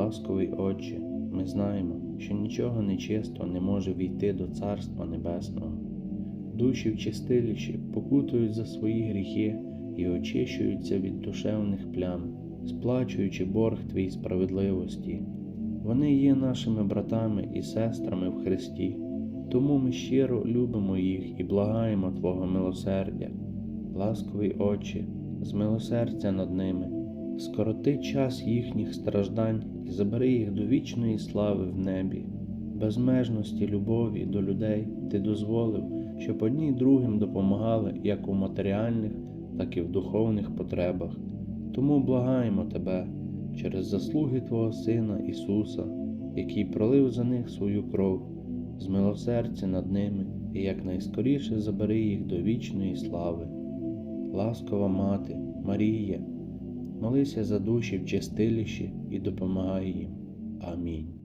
Ласковий Отче, ми знаємо, що нічого нечистого не може війти до Царства Небесного. Душі в чистилищі покутують за свої гріхи і очищуються від душевних плям, сплачуючи борг Твій справедливості. Вони є нашими братами і сестрами в Христі, тому ми щиро любимо їх і благаємо Твого милосердя. Ласковий Отче, змилосердя над ними, скороти час їхніх страждань і забери їх до вічної слави в небі. Безмежності любові до людей ти дозволив, щоб одні другим допомагали як у матеріальних, так і в духовних потребах. Тому благаємо Тебе через заслуги Твого Сина Ісуса, який пролив за них свою кров, змилосердя над ними і якнайскоріше забери їх до вічної слави. Ласкова Мати, Марія, молися за душі в чистилищі і допомагай їм. Амінь.